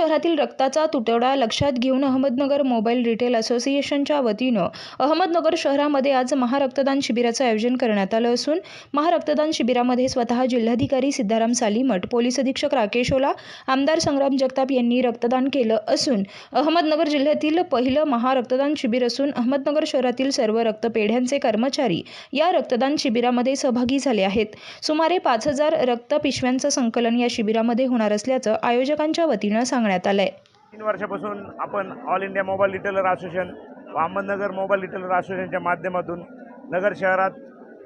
शहरातील रक्ताचा तुटवडा लक्षात घेऊन अहमदनगर मोबाईल रिटेल असोसिएशनच्या वतीनं अहमदनगर शहरामध्ये आज महारक्तदान शिबिराचं आयोजन करण्यात आलं असून महारक्तदान शिबिरामध्ये स्वतः जिल्हाधिकारी सिद्धाराम सालीमठ पोलीस अधीक्षक राकेश ओला आमदार संग्राम जगताप यांनी रक्तदान केलं असून अहमदनगर जिल्ह्यातील पहिलं महारक्तदान शिबिर असून अहमदनगर शहरातील सर्व रक्तपेढ्यांचे कर्मचारी या रक्तदान शिबिरामध्ये सहभागी झाले आहेत. सुमारे पाच हजार रक्त पिशव्यांचं संकलन या शिबिरामध्ये होणार असल्याचं आयोजकांच्या वतीनं सांगण्यात आलंय. तीन वर्षापासून आपण all India mobile retailer association व अहमदनगर मोबाईल रिटेलर असोसिएशनच्या माध्यमातून नगर शहरात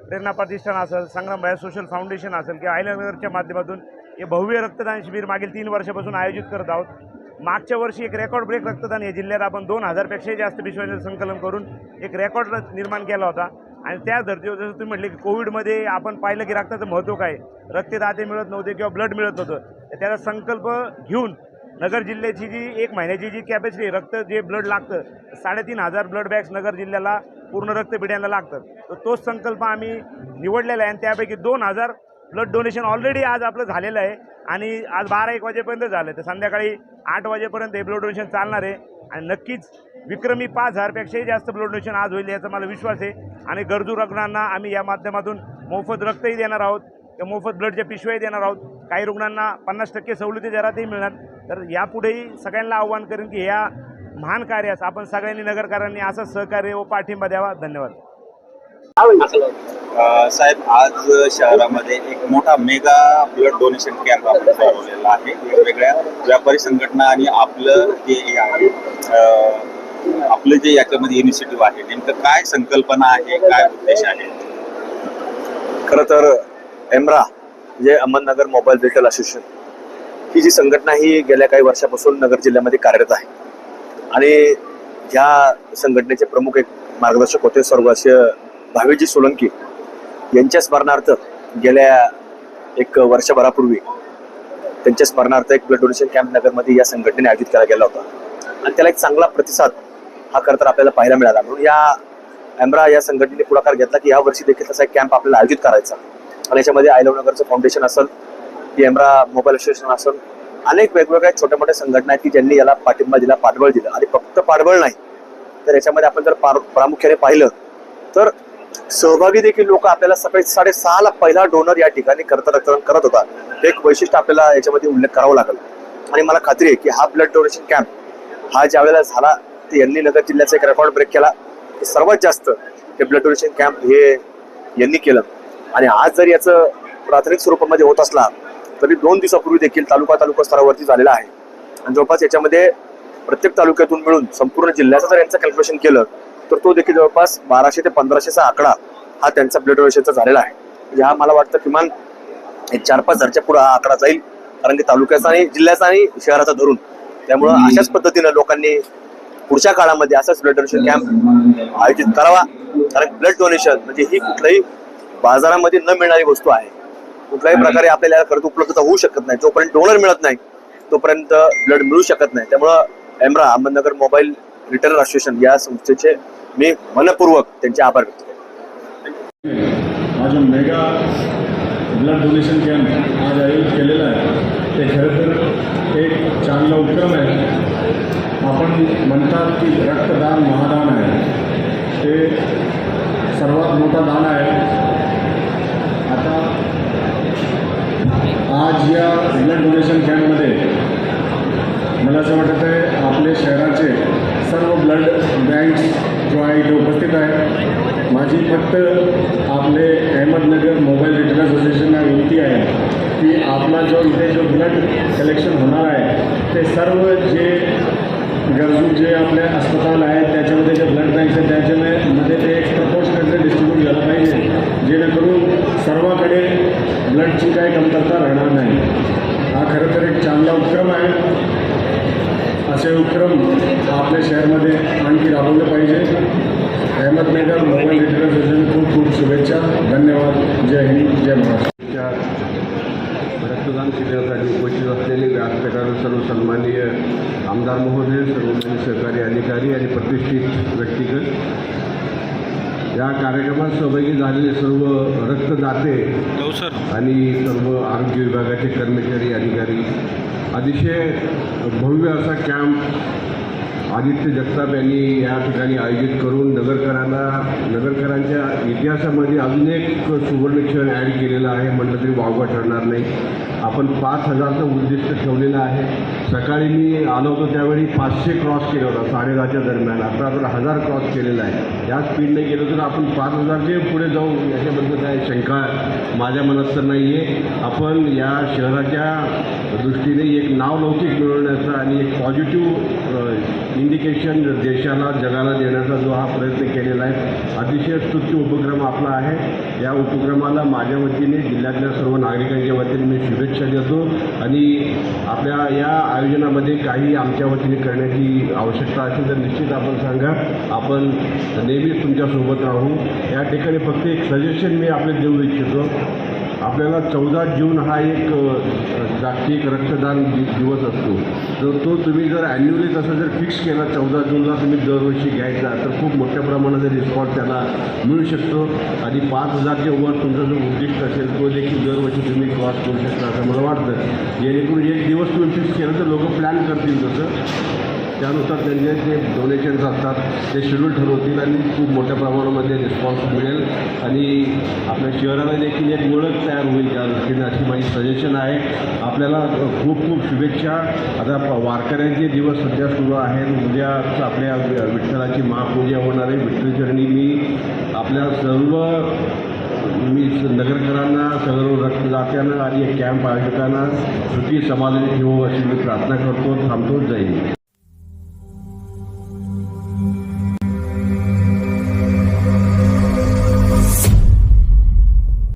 प्रेरणा प्रतिष्ठान असेल संग्रामभाई सोशल फाउंडेशन असेल किंवा आयलनगरच्या माध्यमातून हे भव्य रक्तदान शिबिर मागील तीन वर्षापासून आयोजित करत आहोत. मागच्या वर्षी एक रेकॉर्ड ब्रेक रक्तदान या जिल्ह्यात आपण दोन हजारपेक्षाही जास्त पिशव्यांचं संकलन करून एक रेकॉर्ड निर्माण केला होता. आणि त्या धर्तीवर जसं तुम्ही म्हटले की कोविडमध्ये आपण पाहिलं की रक्ताचं महत्त्व काय रक्तदाते मिळत नव्हते किंवा ब्लड मिळत नव्हतं. तर त्याचा संकल्प घेऊन नगर जिल्ह्याची जी एक महिन्याची जी कॅपॅसिटी रक्त जे ब्लड लागतं साडेतीन हजार ब्लड बॅग्स नगर जिल्ह्याला पूर्ण रक्तपेढ्यांना लागतात तर तोच संकल्प आम्ही निवडलेला आहे आणि त्यापैकी दोन हजार ब्लड डोनेशन ऑलरेडी आज आपलं झालेलं आहे. आणि आज बारा एक वाजेपर्यंत झालं तर संध्याकाळी आठ वाजेपर्यंत हे ब्लड डोनेशन चालणार आहे. आणि नक्कीच विक्रमी पाच हजारपेक्षाही जास्त ब्लड डोनेशन आज होईल याचा मला विश्वास आहे. आणि गरजू रुग्णांना आम्ही या माध्यमातून मोफत रक्तही देणार आहोत. किंवा मोफत ब्लडच्या पिशव्याही देणार आहोत. काही रुग्णांना पन्नास टक्के सवलती दरातही मिळणार. तर यापुढेही सगळ्यांना आव्हान करेन की या महान कार्यास आपण सगळ्यांनी नगरकरांनी असं सहकार्य व पाठिंबा द्यावा. धन्यवाद. अ, साहेब आज शहरामध्ये एक मोठा मेगा ब्लड डोनेशन कॅम्प आपण चालवलेला आहे. वेगवेगळ्या व्यापारी संघटना आणि आपलं जे हे आहे अ, आपलं जे याच्यामध्ये इनिशिएटिव्ह आहे नेमकं काय संकल्पना आहे काय उद्देश आहे? खरं तर एमरा जे अहमदनगर मोबाईल रिटेल असोसिएशन ही जी संघटना ही गेल्या काही वर्षापासून नगर जिल्ह्यामध्ये कार्यरत आहे. आणि ह्या संघटनेचे प्रमुख एक मार्गदर्शक होते स्वर्गवासीय भावेजी सोलंकी. यांच्या स्मरणार्थ गेल्या एक वर्षभरापूर्वी त्यांच्या स्मरणार्थ एक ब्लड डोनेशन कॅम्प नगरमध्ये या संघटनेने आयोजित केला गेला होता. आणि त्याला एक चांगला प्रतिसाद हा खरंतर आपल्याला पाहायला मिळाला. म्हणून या एमरा या संघटनेने पुढाकार घेतला की या वर्षी देखील तसा एक कॅम्प आपल्याला आयोजित करायचा. आणि याच्यामध्ये आयलवनगरचं फाउंडेशन असेल की मोबाईल असोसिएशन असेल अनेक वेगवेगळ्या छोट्या मोठ्या संघटना आहेत की ज्यांनी याला पाठिंबा दिला पाठबळ दिलं. आणि फक्त पाठबळ नाही तर याच्यामध्ये आपण जर पार- प्रामुख्याने पाहिलं तर सहभागी देखील लोक आपल्याला सकाळी साडेसहाला पहिला डोनर या ठिकाणी करता रक्तदान करत होता. हे एक वैशिष्ट्य आपल्याला याच्यामध्ये उल्लेख करावा लागेल. आणि मला खात्री आहे की हा ब्लड डोनेशन कॅम्प हा ज्या वेळेला झाला ते यांनी नगर जिल्ह्याचा एक रेकॉर्ड ब्रेक केला. सर्वात जास्त हे ब्लड डोनेशन कॅम्प हे यांनी केलं. आणि आज जर याचं प्राथमिक स्वरूपामध्ये होत असला तरी दोन दिवसापूर्वी देखील तालुका तालुका स्तरावरती झालेला आहे. आणि जवळपास याच्यामध्ये प्रत्येक तालुक्यातून मिळून संपूर्ण जिल्ह्याचं जर यांचं कॅल्क्युलेशन केलं तर तो देखील जवळपास बाराशे ते पंधराशेचा आकडा हा त्यांचा ब्लड डोनेशनचा झालेला आहे. म्हणजे हा मला वाटतं किमान एक चार पाच हजारच्या पुढे हा आकडा जाईल कारण की तालुक्याचा आणि जिल्ह्याचा आणि शहराचा धरून. त्यामुळं अशाच पद्धतीनं लोकांनी पुढच्या काळामध्ये असाच ब्लड डोनेशन कॅम्प आयोजित करावा. कारण ब्लड डोनेशन म्हणजे ही कुठल्याही बाजारामध्ये न मिळणारी वस्तू आहे. कुठल्याही प्रकारे आपल्याला याला खर्च उपलब्धता होऊ शकत नाही. जोपर्यंत डोनर मिळत नाही तोपर्यंत ब्लड मिळू शकत नाही. त्यामुळं AMRA Ahmednagar mobile retailer association या संस्थेचे मी मनपूर्वक त्यांचे आभार व्यक्त जो मेगा ब्लड डोनेशन कॅम्प आज आयोजित केलेला आहे. ते खरं तर एक चांगला उपक्रम आहे. आपण म्हणतात की रक्तदान महादान आहे ते सर्वात मोठा दान आहे आता आज या ब्लड डोनेशन कॅम्पमध्ये मला असं वाटत आहे आपले शहराचे सर्व ब्लड बँक्स जो आहे इथे उपस्थित आहे माझी फक्त आपले अहमदनगर मोबाईल रिटेल असोसिएशनला विनंती आहे की आपला जो इथे ब्लड होणार आहे. ते सर्व जे गरजू जे आपले अस्पताल आहेत त्याच्यामध्ये जे ब्लड बँक्स आहेत त्याच्यामध्ये ते एक प्रपोर्शनेटली डिस्ट्रीब्यूट झालं पाहिजे. जेणेकरून सर्वाकडे ब्लडची काही कमतरता राहणार नाही. हा खरं तर एक चांगला उपक्रम आहे. असे उपक्रम आपल्या शहरमध्ये आणखी राबवले पाहिजे. अहमदनगर मोबाईल रिटेल खूप खूप शुभेच्छा. धन्यवाद. जय हिंद. जय महाराष्ट्र. रक्तदान शिबिरासाठी उपस्थित असलेले व्यासपीठावर सर्व सन्माननीय आमदार महोदय सर्व सहकारी अधिकारी आणि प्रतिष्ठित व्यक्तिगत या कार्यक्रमात सहभागी झालेले सर्व रक्तदाते आणि सर्व आरोग्य विभागाचे कर्मचारी अधिकारी. अतिशय भव्य असा कॅम्प आदित्य जगताप यांनी या ठिकाणी आयोजित करून नगरकरांना नगरकरांच्या इतिहासामध्ये अजून एक सुवर्ण क्षण ॲड केलेलं आहे. म्हटलं तरी वावगा ठरणार नाही. आपण पाच हजारचं उद्दिष्ट ठेवलेलं आहे. सकाळी मी आलो होतो त्यावेळी पाचशे क्रॉस केला होता साडेदहाच्या दरम्यान. आता आपण हजार क्रॉस केलेला आहे. या स्पीडने गेलो तर आपण पाच हजारचे पुढे जाऊ याच्याबद्दल काय शंका माझ्या मनात तर नाही आहे आपण या शहराच्या दृष्टीने एक नाव लौकिक मिळवण्याचा आणि एक पॉझिटिव्ह इंडिकेशन देशाला जगाला देण्याचा जो हा प्रयत्न केलेला आहे अतिशय स्तुत्य उपक्रम आपला आहे. या उपक्रमाला माझ्या वतीने जिल्ह्यातल्या सर्व नागरिकांच्या वतीने मी शुभेच्छा देतो. आणि आपल्या या आयोजनामध्ये काही आमच्या वतीने करण्याची आवश्यकता असेल तर निश्चित आपण सांगा. आपण नेहमीच तुमच्यासोबत राहू. या ठिकाणी फक्त एक सजेशन मी आपले देऊ इच्छितो. आपल्याला चौदा जून हा एक जागतिक रक्तदान दिवस असतो. तर तो तुम्ही जर ॲन्युअली तसं जर फिक्स केला चौदा जूनला तुम्ही दरवर्षी घ्यायचा तर खूप मोठ्या प्रमाणात रिस्पॉन्स त्याला मिळू शकतो. आणि पाच हजारच्या वर तुमचा जो उद्दिष्ट असेल तो देखील दरवर्षी तुम्ही क्रॉस करू शकता असं मला वाटतं. जेणेकरून एक दिवस तुम्ही फिक्स केलं तर लोक प्लॅन करतील तसं. त्यानुसार त्यांचे जे डोनेशन्स असतात ते शेड्यूल ठरवतील आणि खूप मोठ्या प्रमाणामध्ये रिस्पॉन्स मिळेल. आणि आपल्या शहराला देखील एक ओळख तयार होईल त्या दृष्टीने अशी माझी सजेशन आहे. आपल्याला खूप खूप शुभेच्छा. आता प- वारकऱ्यांचे दिवस सध्या सुरू आहेत. उद्याच आपल्या विठ्ठलाची महापूजा होणार आहे. विठ्ठलचरणी मी आपल्या सर्व मी स- नगरकरांना सर्व रक्तदात्यांना आणि एक कॅम्प आयोजकांना सुखी समाधानी ठेवू अशी मी प्रार्थना करतो. थांबतो. जाईल